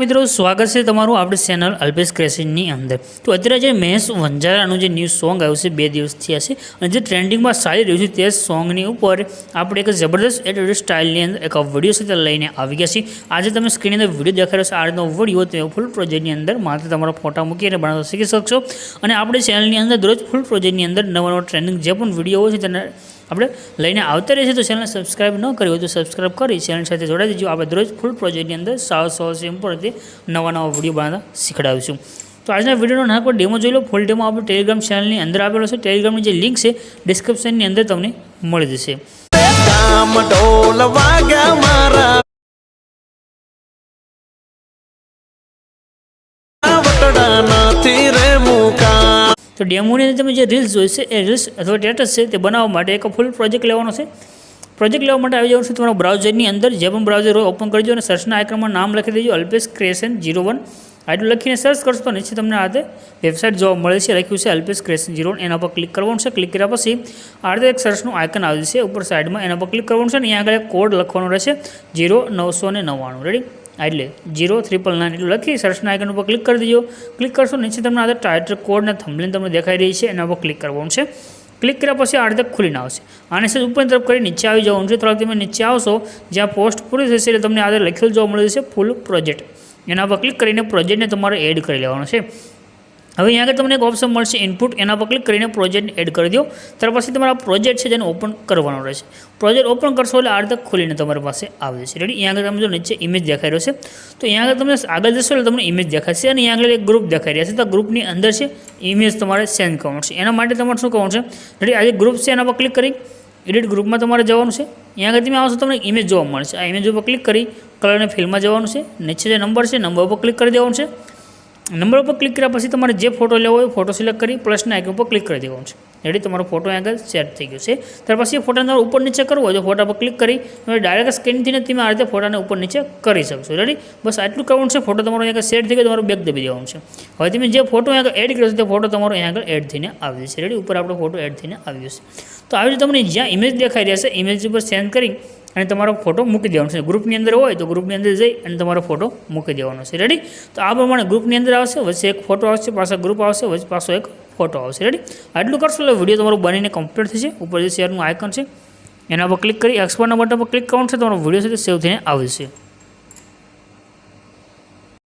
મિત્રો, સ્વાગત છે તમારું આપણી ચેનલ અલ્પેશ ક્રેસિનની અંદર. તો અત્યારે જે મહેશ વંજારાનું જે ન્યૂ સોંગ આવ્યું છે, બે દિવસ થયા છે, અને જે ટ્રેન્ડિંગમાં ચાલી રહ્યું છે તે સોંગની ઉપર આપણે એક જબરદસ્ત એડ સ્ટાઇલની અંદર એક વીડિયો સાથે લઈને આવી ગયા છીએ. આજે તમે સ્ક્રીનની અંદર વીડિયો દેખાઈ રહ્યો છે આ રીતનો વીડિયો તમે ફૂલ પ્રોજેક્ટની અંદર માત્ર તમારા ફોટા મૂકીને બનાવતા શીખી શકશો. અને આપણી ચેનલની અંદર દરરોજ ફૂલ પ્રોજેક્ટની અંદર નવા નવા ટ્રેન્ડિંગ જે પણ વીડિયો હોય છે, તેને આપણે લઈને આવતા છીએ તો ચેનલ સબસ્ક્રાઈબ ન કરી હોય તો સબસ્ક્રાઇબ કરી ચેનલ સાથે જોડાઈ દેજો. આપણે દરરોજ ફૂલ પ્રોજેક્ટની અંદર સાવ સો સિમ્પલથી નવા નવા વીડિયો બનાવતા શીખડાવીશું. તો આજના વિડીયોનો નાનો ડેમો જોઈ લો. ફૂલ ડેમો આપણે ટેલિગ્રામ ચેનલની અંદર આપેલો છે. ટેલિગ્રામની જે લિંક છે ડિસ્ક્રિપ્શનની અંદર તમને મળી જશે. તો ડેમોની તમે જે રીલ્સ જોઈશે એ રીલ્સ અથવા સ્ટેટસ છે તે બનાવવા માટે એક ફૂલ પ્રોજેક્ટ લેવાનો છે. પ્રોજેક્ટ લેવા માટે આવી જવાનું છે તમારા બ્રાઉઝરની અંદર, જે પણ બ્રાઉઝર હોય ઓપન કરજો અને સર્ચના આઇકનમાં નામ લખી દેજો અલ્પેશ ક્રેશન જીરો વન આટલું લખીને સર્ચ કરશો તો નીચે તમને આ વેબસાઇટ જોવા મળે છે, લખ્યું છે અલ્પેશ ક્રેશન જીરો એના પર ક્લિક કરવાનું છે. ક્લિક કર્યા પછી આ રીતે એક સર્ચનું આઇકન આવી છે ઉપર સાઈડમાં એના પર ક્લિક કરવાનું છે અને અહીંયા આગળ કોડ લખવાનો રહેશે જીરો નવસો ને નવ્વાણું. રેડી એટલે જીરો ત્રિપલ નાઇન એટલું લખી સર્ચના આઇકન ઉપર ક્લિક કરી દેજો. ક્લિક કરશો, નીચે તમને આ ટાઇટલ કોડ ને તમને દેખાઈ રહી છે, એના પર ક્લિક કરવાનું છે. ક્લિક કર્યા પછી આ રીતે ખુલીને આવશે. આને સહેજ ઉપર તરફ કરી નીચે આવી જવાનું છે. થોડાક તમે નીચે આવશો, જ્યાં પોસ્ટ પૂરી થશે, એટલે તમને આ લખેલું જોવા મળે છે ફૂલ પ્રોજેક્ટ એના પર ક્લિક કરીને પ્રોજેક્ટને તમારે એડ કરી લેવાનો છે. હવે અહીંયા આગળ તમને એક ઓપ્શન મળશે ઇનપુટ એના પર ક્લિક કરીને પ્રોજેક્ટ એડ કરી દો. ત્યાર પછી તમારા પ્રોજેક્ટ છે જેને ઓપન કરવાનો રહેશે. પ્રોજેક્ટ ઓપન કરશો એટલે આ રીતે ખોલીને તમારી પાસે આવી જશે. રેડી અહીંયા આગળ તમે જો નીચે ઇમેજ દેખાઈ રહ્યો છે. તો અહીંયા આગળ તમે આગળ જશો એટલે તમને ઇમેજ દેખાશે અને અહીંયા આગળ એક ગ્રુપ દેખાઈ રહ્યા છે. તો ગ્રુપની અંદર છે ઇમેજ તમારે સેન્ડ કરવાનું છે. એના માટે તમારે શું કરવાનું છે? રેડી આ જે ગ્રુપ છે એના પર ક્લિક કરી એડિટ ગ્રુપમાં તમારે જવાનું છે. અહીંયા આગળ તમે આવશો તમને ઇમેજ જોવા મળશે. આ ઇમેજ ઉપર ક્લિક કરી કલરને ફિલ્મમાં જવાનું છે. નીચે જે નંબર છે નંબર ઉપર ક્લિક કરી દેવાનું છે. નંબર ઉપર ક્લિક કર્યા પછી તમારે જે ફોટો લેવો હોય ફોટો સિલેક્ટ કરી પ્લસના આઇકન ઉપર ક્લિક કરી દેવાનું છે. રેડી તમારો ફોટો આગળ સેટ થઈ ગયો છે. ત્યાર પછી ફોટાને તમારે ઉપર નીચે કરવો હોય તો ફોટા પર ક્લિક કરી તમે ડાયરેક્ટ સ્કેનથી તમે આ રીતે ફોટાને ઉપર નીચે કરી શકશો. રેડી બસ આટલું કરવાનું છે. ફોટો તમારો અહીંયા સેટ થઈ ગયો, તમારું બેક દબી દેવાનું છે. હવે તમે જે ફોટો અહીંયા એડ કર્યો છે તે ફોટો તમારો અહીંયા આગળ એડ થઈને આવી જશે. રેડી ઉપર આપણો ફોટો એડ થઈને આવી જશે. તો આવી રીતે તમને જ્યાં ઇમેજ દેખાઈ રહેશે ઇમેજ ઉપર સેન્ડ કરી અને તમારો ફોટો મૂકી દેવાનો છે. ગ્રુપની અંદર હોય તો ગ્રુપની અંદર જઈ અને તમારો ફોટો મૂકી દેવાનો છે. રેડી તો આ પ્રમાણે ગ્રુપની અંદર આવશે, વચ્ચે એક ફોટો આવશે, પાછા ગ્રુપ આવશે, વચ્ચે પાછો એક ફોટો આવશે. રેડી આટલું કરશો એટલે વીડિયો તમારો બનીને કમ્પ્લીટ થશે. ઉપર જે શેરનું આઇકન છે, એના પર ક્લિક કરી એક્સપોર્ટના બટન પર ક્લિક કરવાનું છે. તમારો વીડિયો છે સેવ થઈને આવશે